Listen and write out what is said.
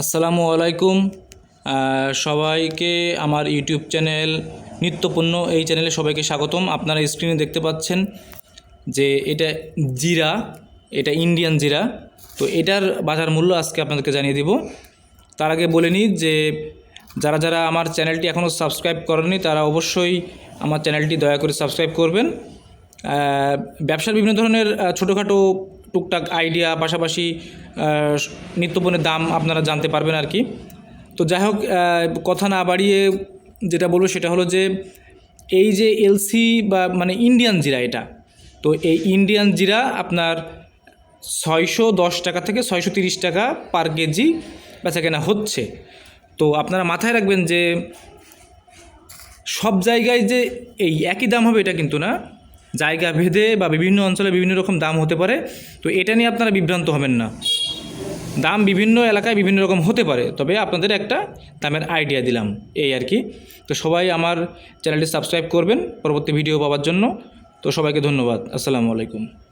আসসালামু আলাইকুম। সবাইকে আমার ইউটিউব চ্যানেল নিত্যপূর্ণ এই চ্যানেলে সবাইকে স্বাগতম। আপনারা স্ক্রিনে দেখতে পাচ্ছেন যে এটা জিরা, এটা ইন্ডিয়ান জিরা। তো এটার বাজার মূল্য আজকে আপনাদেরকে জানিয়ে দিব। তার আগে বলে নিই যে যারা যারা আমার চ্যানেলটি এখনও সাবস্ক্রাইব করেনি তারা অবশ্যই আমার চ্যানেলটি দয়া করে সাবস্ক্রাইব করবেন। ব্যবসার বিভিন্ন ধরনের ছোটোখাটো টুকটাক আইডিয়া পাশাপাশি আহ, নিত্যপণ্যের দাম আপনারা জানতে পারবেন আর কি। তো যাই হোক কথা না বাড়িয়ে যেটা বলব সেটা হলো যে এই যে এলসি বা মানে ইন্ডিয়ান জিরা এটা তো এই ইন্ডিয়ান জিরা আপনার ছয়শো দশ টাকা থেকে ছয়শো তিরিশ টাকা পার কেজি বেচা কেনা হচ্ছে। তো আপনারা মাথায় রাখবেন যে সব জায়গায় যে এই একই দাম হবে এটা কিন্তু না। জায়গা ভেদে বা বিভিন্ন অঞ্চলে বিভিন্ন রকম দাম হতে পারে। তো এটা নিয়ে আপনারা বিভ্রান্ত হবেন না। দাম বিভিন্ন এলাকায় বিভিন্ন রকম হতে পারে, তবে আপনাদের একটা দামের আইডিয়া দিলাম, এই আর কি। তো সবাই আমার চ্যানেলটি সাবস্ক্রাইব করবেন, পরবর্তী ভিডিও পাওয়ার জন্য। তো সবাইকে ধন্যবাদ। আসসালামু আলাইকুম।